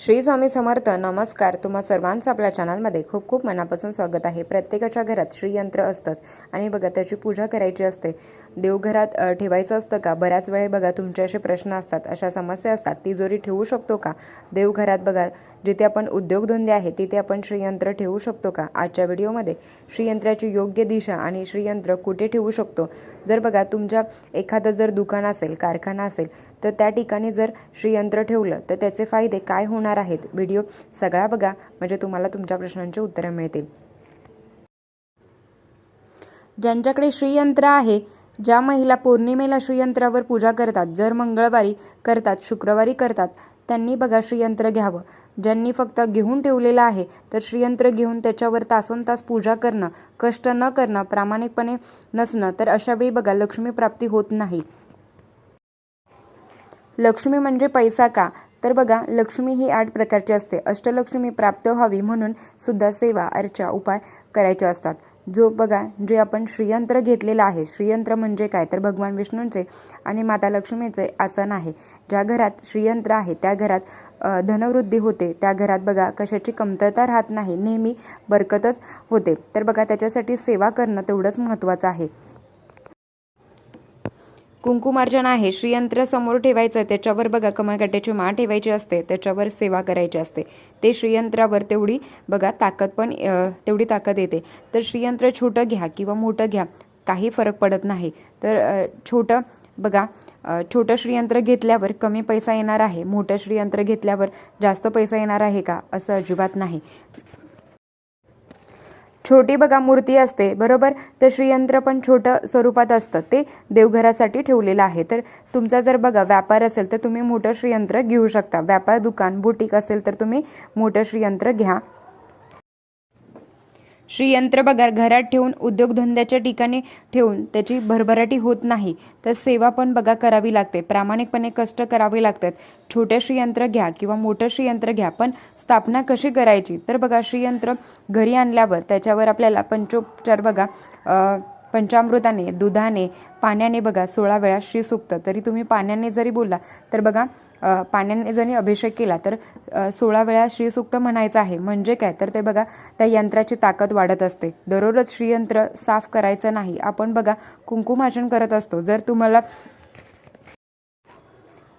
श्री स्वामी समर्थ नमस्कार. तुम्हा सर्वांचं आपल्या चॅनलमध्ये खूप खूप मनापासून स्वागत आहे. प्रत्येकाच्या घरात श्रीयंत्र असतंच आणि बघा त्याची पूजा करायची असते. देवघरात ठेवायचं असतं का? बऱ्याच वेळे बघा तुमचे असे प्रश्न असतात अशा समस्या असतात. तिजोरी ठेवू शकतो का? देवघरात बघा जिथे आपण उद्योगधंदे आहे तिथे आपण श्रीयंत्र ठेवू शकतो का? आजच्या व्हिडिओमध्ये श्रीयंत्राची योग्य दिशा आणि श्रीयंत्र कुठे ठेवू शकतो? जर बघा तुमच्या एखादं जर दुकान असेल कारखाना असेल तर त्या ठिकाणी जर श्रीयंत्र ठेवलं तर त्याचे फायदे काय होणार आहेत? व्हिडिओ सगळा बघा म्हणजे तुम्हाला तुमच्या प्रश्नांची उत्तरं मिळतील. ज्यांच्याकडे श्रीयंत्र आहे ज्या महिला पौर्णिमेला श्रीयंत्रावर पूजा करतात जर मंगळवारी करतात शुक्रवारी करतात त्यांनी बघा श्रीयंत्र घ्यावं. ज्यांनी फक्त घेऊन ठेवलेलं आहे तर श्रीयंत्र घेऊन त्याच्यावर तासोन तास पूजा करणं कष्ट न करणं प्रामाणिकपणे नसणं तर अशावेळी बघा लक्ष्मी प्राप्ती होत नाही. लक्ष्मी म्हणजे पैसा का? तर बघा लक्ष्मी ही आठ प्रकारची असते. अष्टलक्ष्मी प्राप्त व्हावी म्हणून सुद्धा सेवा अर्चा उपाय करायचे असतात. जो बघा जे आपण श्रीयंत्र घेतलेलं आहे. श्रीयंत्र म्हणजे काय? तर भगवान विष्णूंचे आणि माता लक्ष्मीचे आसन आहे. ज्या घरात श्रीयंत्र आहे त्या घरात धनवृद्धी होते. त्या घरात बघा कशाची कमतरता राहत नाही. नेहमी बरकतच होते. तर बघा त्याच्यासाठी सेवा करणं तेवढंच महत्त्वाचं आहे. कुंकुमार्जन आहे. श्रीयंत्र समोर ठेवायचं त्याच्यावर बघा कमळगट्ट्याची माळ ठेवायची असते त्याच्यावर सेवा करायची असते. ते श्रीयंत्रावर तेवढी बघा ताकद पण तेवढी ताकद येते. तर श्रीयंत्र छोटं घ्या किंवा मोठं घ्या काही फरक पडत नाही. तर छोटं बघा छोटं श्रीयंत्र घेतल्यावर कमी पैसा येणार आहे. मोठं श्रीयंत्र घेतल्यावर जास्त पैसा येणार आहे का? असं अजिबात नाही. छोटी बघा मूर्ती असते बरोबर? तर श्रीयंत्र पण छोटं स्वरूपात असतं. ते देवघरासाठी ठेवलेलं आहे. तर तुमचा जर बघा व्यापार असेल तर तुम्ही मोठं श्रीयंत्र घेऊ शकता. व्यापार दुकान बुटीक असेल तर तुम्ही मोठं श्रीयंत्र घ्या. श्रीयंत्र बघा घरात ठेवून उद्योगधंद्याच्या ठिकाणी ठेवून त्याची भरभराटी होत नाही तर सेवा पण बघा करावी लागते. प्रामाणिकपणे कष्ट करावे लागतात. छोटे श्रीयंत्र घ्या किंवा मोठं श्रीयंत्र घ्या पण स्थापना कशी करायची? तर बघा श्रीयंत्र घरी आणल्यावर त्याच्यावर आपल्याला पंचोपचार बघा पंचामृताने दुधाने पाण्याने बघा सोळा वेळा श्री सुकतं. तरी तुम्ही पाण्याने जरी बोलला तर बघा पाण्याने जरी अभिषेक केला तर सोळा वेळा श्रीसुक्त म्हणायचं आहे. म्हणजे काय? तर ते बघा त्या यंत्राची ताकद वाढत असते. दररोज श्रीयंत्र साफ करायचं नाही. आपण बघा कुंकुमार्जन करत असतो. जर तुम्हाला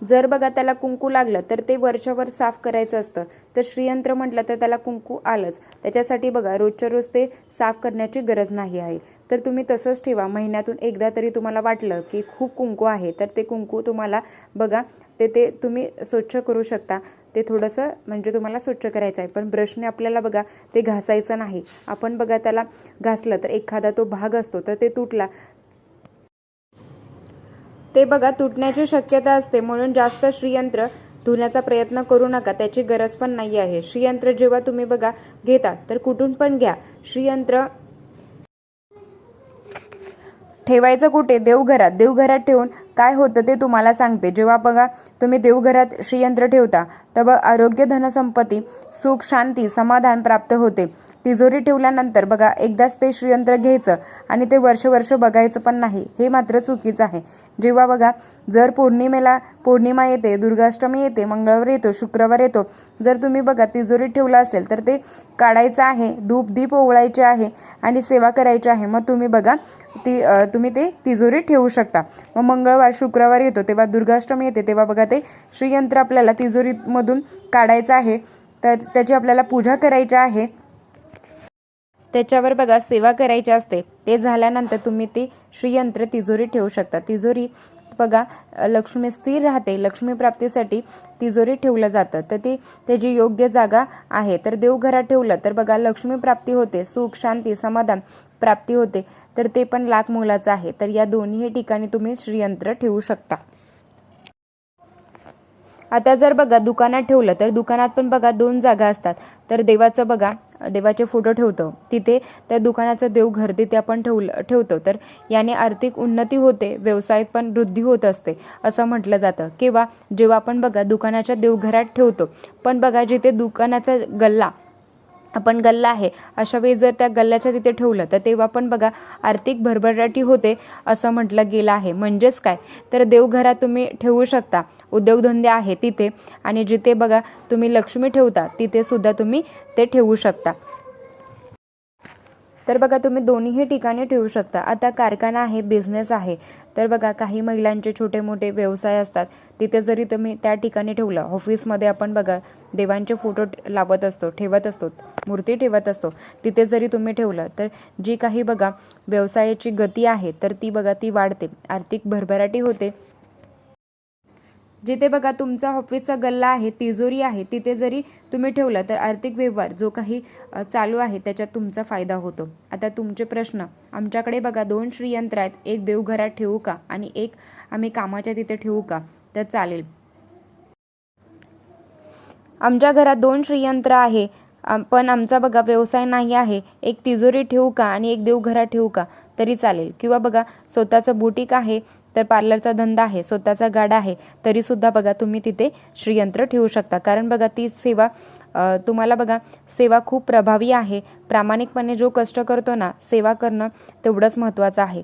जर बघा त्याला कुंकू लागलं तर ते वरच्यावर साफ करायचं असतं. तर श्रीयंत्र म्हटलं तर त्याला कुंकू आलंच. त्याच्यासाठी बघा रोजच्या रोज ते साफ करण्याची गरज नाही आहे. तर तुम्ही तसंच ठेवा. महिन्यातून एकदा तरी तुम्हाला वाटलं की खूप कुंकू आहे तर ते कुंकू तुम्हाला बघा ते ते तुम्ही स्वच्छ करू शकता. ते थोडंसं म्हणजे तुम्हाला स्वच्छ करायचं आहे. पण ब्रशने आपल्याला बघा ते घासायचं नाही. आपण बघा त्याला घासलं तर एखादा तो भाग असतो तर ते तुटला. ते बघा तुटण्याची शक्यता असते. म्हणून जास्त श्रीयंत्र धुण्याचा प्रयत्न करू नका. त्याची गरज पण नाही आहे. श्रीयंत्र जेव्हा तुम्ही बघा घेता तर कुठून पण घ्या. श्रीयंत्र ठेवायचं कुठे? देवघरात. देवघरात ठेवून काय होतं ते तुम्हाला सांगते. जेव्हा बघा तुम्ही देवघरात श्रीयंत्र ठेवता तर आरोग्य धनसंपत्ती सुख शांती समाधान प्राप्त होते. तिजोरी ठेवल्यानंतर बघा एकदाच ते श्रीयंत्र घ्यायचं आणि ते वर्ष वर्ष बघायचं पण नाही. हे मात्र चुकीचं आहे. जेव्हा बघा जर पौर्णिमेला पौर्णिमा येते दुर्गाष्टमी येते मंगळवार येतो शुक्रवार येतो जर तुम्ही बघा तिजोरी ठेवलं असेल तर ते काढायचं आहे धूप दीप ओवळायचे आहे आणि सेवा करायची आहे. मग तुम्ही बघा ती तुम्ही ते तिजोरी ठेवू शकता. मग मंगळवार शुक्रवार येतो तेव्हा दुर्गाष्टमी येते तेव्हा बघा ते श्रीयंत्र आपल्याला तिजोरीमधून काढायचं आहे. तर त्याची आपल्याला पूजा करायची आहे. त्याच्यावर बघा सेवा करायची असते ते झाल्यानंतर तुम्ही ती श्रीयंत्र तिजोरी ठेवू शकता. तिजोरी बघा लक्ष्मी स्थिर राहते लक्ष्मी प्राप्तीसाठी तिजोरी ठेवलं जातं. तर ती त्याची योग्य जागा आहे. तर देवघरात ठेवलं तर बघा लक्ष्मी प्राप्ती होते सुख शांती समाधान प्राप्ती होते. तर ते पण लाख मोलाचं आहे. तर या दोन्ही ठिकाणी तुम्ही श्रीयंत्र ठेवू शकता. आता जर बघा दुकानात ठेवलं तर दुकानात पण बघा दोन जागा असतात. तर देवाचं बघा देवाचे फोटो ठेवतो. तिथे त्या दुकानाचं देवघर तिथे आपण ठेवलं ठेवतो. तर याने आर्थिक उन्नती होते व्यवसायात पण वृद्धी होत असते असं म्हटलं जातं. किंवा जेव्हा आपण बघा दुकानाच्या देवघरात ठेवतो पण बघा जिथे दुकानाचा गल्ला आपण गल्ला आहे अशा वेळी जर त्या गल्ल्याच्या तिथे ठेवलं तर तेव्हा पण बघा आर्थिक भरभराटी होते असं म्हटलं गेलं आहे. म्हणजेच काय? तर देवघरात तुम्ही ठेवू शकता. उद्योगधंदे आहे तिथे. आणि जिथे बघा तुम्ही लक्ष्मी ठेवता तिथे सुद्धा तुम्ही ते ठेवू शकता. तर बघा तुम्ही दोन्हीही ठिकाणी ठेवू शकता. आता कारखाना आहे बिझनेस आहे. तर बघा काही महिलांचे छोटे मोठे व्यवसाय असतात. तिथे जरी तुम्ही त्या ठिकाणी ठेवलं ऑफिसमध्ये आपण बघा देवांचे फोटो लावत असतो ठेवत असतो मूर्ती ठेवत असतो. तिथे जरी तुम्ही ठेवलं तर जी काही बघा व्यवसायाची गती आहे तर ती बघा ती वाढते. आर्थिक भरभराटी होते. जिथे बघा तुमचा ऑफिसचा गल्ला आहे तिजोरी आहे तिथे जरी तुम्ही ठेवलं तर आर्थिक व्यवहार जो काही चालू आहे त्याच्यात तुमचा फायदा होतो. आता तुमचे प्रश्न आमच्याकडे बघा दोन श्रीयंत्र आहेत एक देवघरात ठेवू का आणि एक आम्ही कामाच्या तिथे ठेवू का? तर चालेल. आमच्या घरात दोन श्रीयंत्र आहे पण आमचा बघा व्यवसाय नाही आहे एक तिजोरी ठेवू का आणि एक देवघरात ठेवू का? तरी चालेल. किंवा बघा स्वतःचं बुटीक आहे तर पार्लरचा धंदा आहे स्वतःचा गाडा आहे तरी सुद्धा बघा तुम्ही तिथे श्रीयंत्र ठेवू शकता. कारण बघा ती सेवा तुम्हाला बघा सेवा खूप प्रभावी आहे. प्रामाणिकपणे जो कष्ट करतो ना सेवा करणं तेवढंच महत्त्वाचं आहे.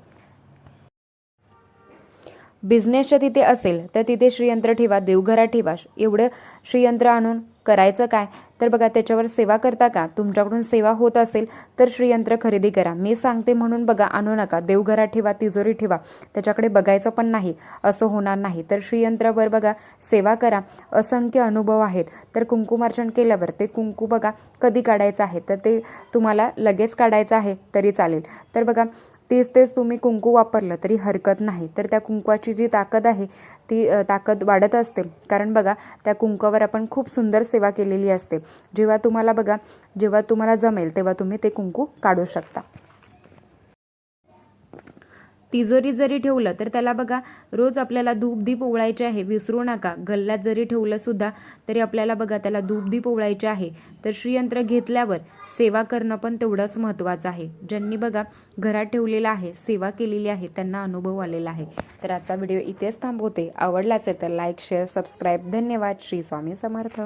बिझनेसच्या तिथे असेल तर तिथे श्रीयंत्र ठेवा देवघरात ठेवा एवढं श्रीयंत्र आणून करायचं काय? तर बघा त्याच्यावर सेवा करता का? तुमच्याकडून सेवा होत असेल तर श्रीयंत्र खरेदी करा. मी सांगते म्हणून बघा आणू नका. देवघरात ठेवा तिजोरी ठेवा. त्याच्याकडे बघायचं पण नाही असं होणार नाही. तर श्रीयंत्रावर बघा सेवा करा. असंख्य अनुभव आहेत. तर कुंकुमार्चन केल्यावर ते कुंकू बघा कधी काढायचं आहे? तर ते तुम्हाला लगेच काढायचं आहे तरी चालेल. तर बघा तेच तेच तुम्ही कुंकू वापरलं तरी हरकत नाही. तर त्या कुंकवाची जी ताकद आहे ती ताकद वाढत असते. कारण बघा त्या कुंकवावर आपण खूप सुंदर सेवा केलेली असते. जेव्हा तुम्हाला बघा जेव्हा तुम्हाला जमेल तेव्हा तुम्ही ते कुंकू काढू शकता. तिजोरी जरी ठेवलं तर त्याला बघा रोज आपल्याला धूपदीप ओवळायचे आहे विसरू नका. गल्ल्यात जरी ठेवलं सुद्धा तरी आपल्याला बघा त्याला धूपदीप ओवळायचे आहे. तर श्रीयंत्र घेतल्यावर सेवा करणं पण तेवढंच महत्त्वाचं आहे. ज्यांनी बघा घरात ठेवलेलं आहे सेवा केलेली आहे त्यांना अनुभव आलेला आहे. तर आजचा व्हिडिओ इथेच थांबवते. आवडला असेल तर लाईक शेअर सबस्क्राईब धन्यवाद. श्री स्वामी समर्थ.